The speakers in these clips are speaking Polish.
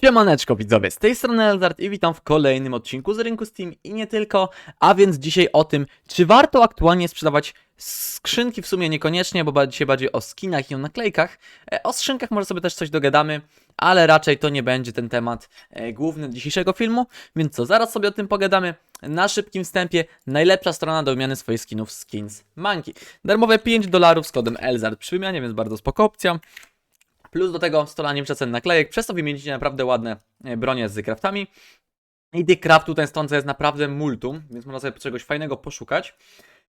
Siemaneczko widzowie, z tej strony Elzard i witam w kolejnym odcinku z rynku Steam i nie tylko, a więc dzisiaj o tym, czy warto aktualnie sprzedawać skrzynki, w sumie niekoniecznie, bo dzisiaj bardziej o skinach i o naklejkach. E, O skrzynkach może sobie też coś dogadamy, ale raczej to nie będzie ten temat e, główny dzisiejszego filmu, więc co, zaraz sobie o tym pogadamy. Na szybkim wstępie, najlepsza strona do wymiany swoich skinów Skins Monkey. Darmowe 5 dolarów z kodem Elzard przy wymianie, więc bardzo spoko opcja. Plus do tego 100 niemcza cen naklejek, przez to wymienicie naprawdę ładne e, bronie z craftami. I tych ten stąd jest naprawdę multum, więc można sobie czegoś fajnego poszukać.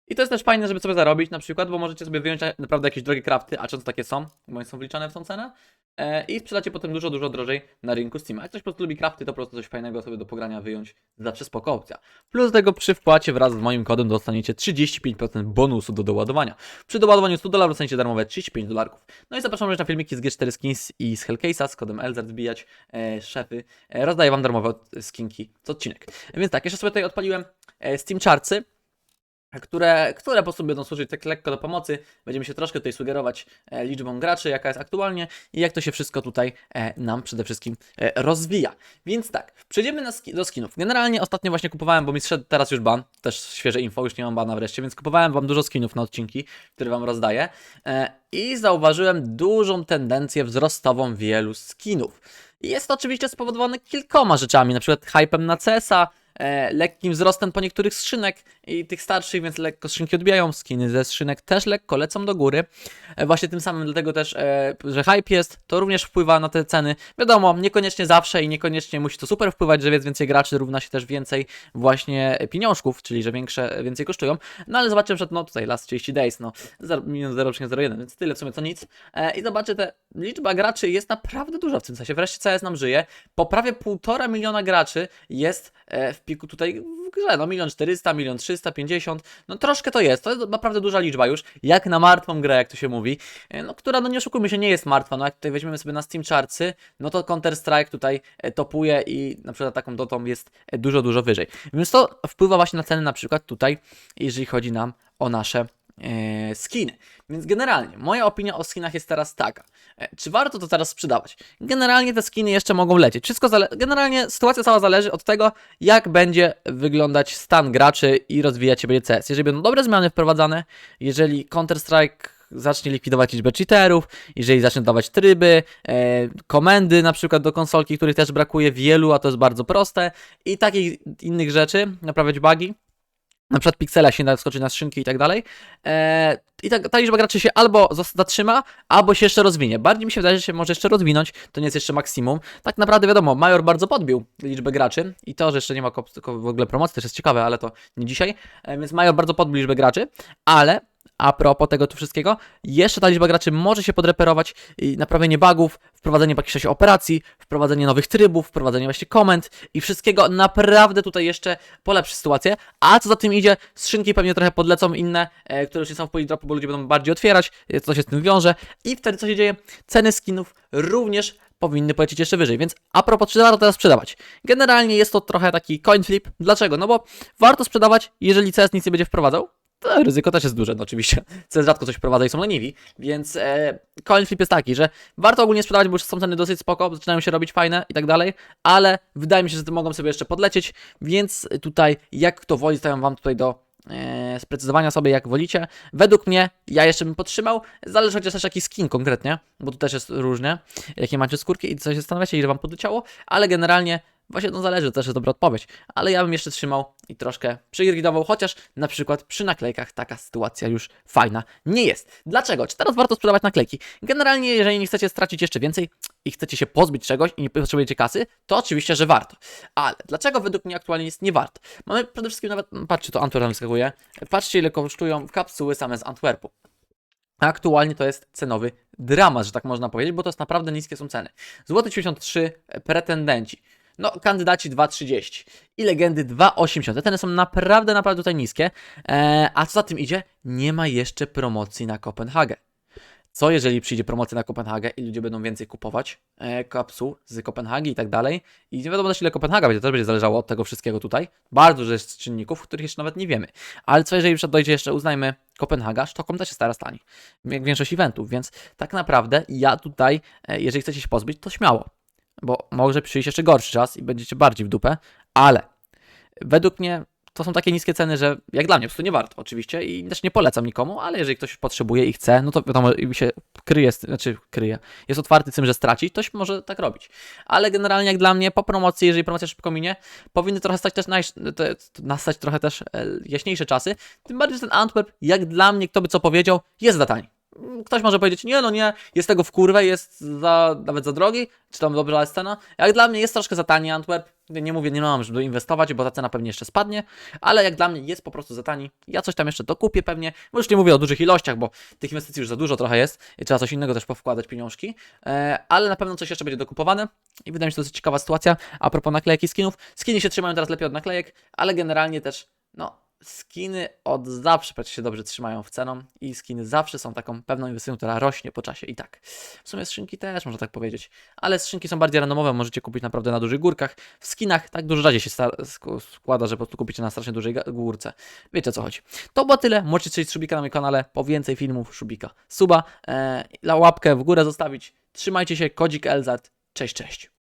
I to jest też fajne, żeby sobie zarobić na przykład, bo możecie sobie wyjąć naprawdę jakieś drogie crafty, a często takie są, bo one są wliczane w tą cenę. E, I sprzedacie potem dużo, dużo drożej na rynku Steam. A jak ktoś po prostu lubi crafty, to po prostu coś fajnego sobie do pogrania wyjąć. Zawsze spoko opcja. Plus tego przy wpłacie wraz z moim kodem dostaniecie 35% bonusu do doładowania. Przy doładowaniu 100 dolarów dostaniecie darmowe 35 dolarów. No i zapraszam również na filmiki z G4 Skins i z Hellcase'a z kodem LZ wbijać e, szefy. E, rozdaję wam darmowe skinki co odcinek. Więc tak, jeszcze sobie tutaj odpaliłem e, Steam Chartsy które, które po prostu będą służyć tak lekko do pomocy. Będziemy się troszkę tutaj sugerować e, liczbą graczy, jaka jest aktualnie i jak to się wszystko tutaj e, nam przede wszystkim e, rozwija. Więc tak, przejdziemy ski, do skinów. Generalnie ostatnio właśnie kupowałem, bo mi zszedł teraz już ban, też świeże info, już nie mam bana wreszcie, więc kupowałem wam dużo skinów na odcinki, które wam rozdaję i zauważyłem dużą tendencję wzrostową wielu skinów. Jest to oczywiście spowodowane kilkoma rzeczami, na przykład hypem na CS-a, e, lekkim wzrostem po niektórych skrzynek i tych starszych, więc lekko skrzynki odbijają, skiny ze skrzynek też lekko lecą do góry. E, właśnie tym samym dlatego też, e, że hype jest, to również wpływa na te ceny. Wiadomo, niekoniecznie zawsze i niekoniecznie musi to super wpływać, że więcej graczy, równa się też więcej właśnie pieniążków, czyli że większe, więcej kosztują. No ale zobaczcie, że no tutaj last 30 days, no minus 0,01, więc tyle w sumie co nic. E, I zobaczcie, te liczba graczy jest naprawdę duża w tym sensie. Wreszcie CS nam żyje. Po prawie 1,5 miliona graczy jest e, w piku tutaj w grze. No milion 400, milion 350. No troszkę to jest. To jest naprawdę duża liczba już. Jak na martwą grę, jak to się mówi. E, No która, no nie oszukujmy się, nie jest martwa. No jak tutaj weźmiemy sobie na Steam Chartsy, no to Counter-Strike tutaj e, topuje i na przykład taką dotą jest dużo, dużo wyżej. Więc to wpływa właśnie na ceny na przykład tutaj, jeżeli chodzi nam o nasze skiny. Więc generalnie moja opinia o skinach jest teraz taka. E, Czy warto to teraz sprzedawać? Generalnie te skiny jeszcze mogą lecieć. Wszystko generalnie sytuacja cała zależy od tego, jak będzie wyglądać stan graczy i rozwijać się będzie CS. Jeżeli będą dobre zmiany wprowadzane, jeżeli Counter-Strike zacznie likwidować liczbę cheaterów, jeżeli zacznie dawać tryby, e, komendy na przykład do konsolki, których też brakuje wielu, a to jest bardzo proste i takich innych rzeczy, naprawiać bugi, na przykład piksela się da wskoczyć na skrzynki i tak dalej. Eee, I ta, ta liczba graczy się albo zatrzyma, albo się jeszcze rozwinie. Bardziej mi się wydaje, że się może jeszcze rozwinąć, to nie jest jeszcze maksimum. Tak naprawdę wiadomo, Major bardzo podbił liczbę graczy i to, że jeszcze nie ma w ogóle promocji też jest ciekawe, ale to nie dzisiaj. E, więc Major bardzo podbił liczbę graczy, ale a propos tego tu wszystkiego, jeszcze ta liczba graczy może się podreperować naprawienie bugów, wprowadzenie jakichś operacji, wprowadzenie nowych trybów, wprowadzenie właśnie komend i wszystkiego naprawdę tutaj jeszcze polepszy sytuację. A co za tym idzie, skrzynki pewnie trochę podlecą inne, e, które już nie są w polidropu, bo ludzie będą bardziej otwierać, e, co się z tym wiąże. I wtedy co się dzieje? Ceny skinów również powinny polecieć jeszcze wyżej. Więc a propos, czy warto teraz sprzedawać? Generalnie jest to trochę taki coin flip. Dlaczego? No bo warto sprzedawać, jeżeli CS nic nie będzie wprowadzał. To ryzyko też jest duże, no oczywiście. CS rzadko coś wprowadza i są leniwi, więc e, coin flip jest taki, że warto ogólnie sprzedawać, bo już są ceny dosyć spoko, zaczynają się robić fajne i tak dalej, ale wydaje mi się, że mogą sobie jeszcze podlecieć, więc tutaj jak kto woli, stawiam wam tutaj do e, sprecyzowania sobie, jak wolicie. Według mnie, ja jeszcze bym podtrzymał, zależy chociaż też jaki skin konkretnie, bo tu też jest różnie, jakie macie skórki i co się zastanawiacie, ile wam podleciało, ale generalnie Właśnie to zależy, to też jest dobra odpowiedź, ale ja bym jeszcze trzymał i troszkę przygrydował, chociaż na przykład przy naklejkach taka sytuacja już fajna nie jest. Dlaczego? Czy teraz warto sprzedawać naklejki? Generalnie, jeżeli nie chcecie stracić jeszcze więcej i chcecie się pozbyć czegoś i nie potrzebujecie kasy, to oczywiście, że warto. Ale dlaczego według mnie aktualnie jest nie warto? Mamy przede wszystkim nawet, patrzcie, to Antwerp nam wyskakuje, patrzcie ile kosztują kapsuły same z Antwerpu. Aktualnie to jest cenowy dramat, że tak można powiedzieć, bo to jest naprawdę niskie są ceny. Złoty 93 pretendenci. No, kandydaci 2,30 i legendy 2,80. Te są naprawdę, naprawdę tutaj niskie. Eee, a co za tym idzie? Nie ma jeszcze promocji na Kopenhagę. Co jeżeli przyjdzie promocja na Kopenhagę i ludzie będą więcej kupować e, kapsuł z Kopenhagi i tak dalej? I nie wiadomo też ile Kopenhaga będzie, to też będzie zależało od tego wszystkiego tutaj. Bardzo dużo jest czynników, których jeszcze nawet nie wiemy. Ale co jeżeli dojdzie jeszcze, uznajmy, Kopenhaga, Sztokholm też jest teraz tani, jak większość eventów, więc tak naprawdę ja tutaj, e, jeżeli chcecie się pozbyć, to śmiało. Bo może przyjść jeszcze gorszy czas i będziecie bardziej w dupę, ale według mnie to są takie niskie ceny, że jak dla mnie po prostu nie warto oczywiście i też nie polecam nikomu, ale jeżeli ktoś potrzebuje i chce, no to wiadomo, i się kryje, znaczy kryje, jest otwarty tym, że straci, ktoś może tak robić. Ale generalnie jak dla mnie po promocji, jeżeli promocja szybko minie, powinny trochę stać też nastać trochę też e, jaśniejsze czasy, tym bardziej, że ten Antwerp, jak dla mnie, kto by co powiedział, jest za tani. Ktoś może powiedzieć, nie no nie, jest tego w kurwę, jest za, nawet za drogi, czy tam jest cena. Jak dla mnie jest troszkę za tani Antwerp, nie mówię, nie mam, żeby inwestować, bo ta cena pewnie jeszcze spadnie, ale jak dla mnie jest po prostu za tani. Ja coś tam jeszcze dokupię pewnie, bo już nie mówię o dużych ilościach, bo tych inwestycji już za dużo trochę jest i trzeba coś innego też powkładać pieniążki, e, ale na pewno coś jeszcze będzie dokupowane i wydaje mi się to dosyć ciekawa sytuacja. A propos naklejek i skinów, skiny się trzymają teraz lepiej od naklejek, ale generalnie też, no, skiny od zawsze się dobrze trzymają w ceną i skiny zawsze są taką pewną inwestycją, która rośnie po czasie i tak. W sumie skrzynki też można tak powiedzieć, ale skrzynki są bardziej randomowe, możecie kupić naprawdę na dużych górkach. W skinach tak dużo rzadziej się składa, że po prostu kupicie na strasznie dużej górce. Wiecie o co chodzi. To było tyle, możecie strzelić Szubika na moim kanale, po więcej filmów Szubika. Suba, e, łapkę w górę zostawić. Trzymajcie się, kodzik Elzart. Cześć, cześć.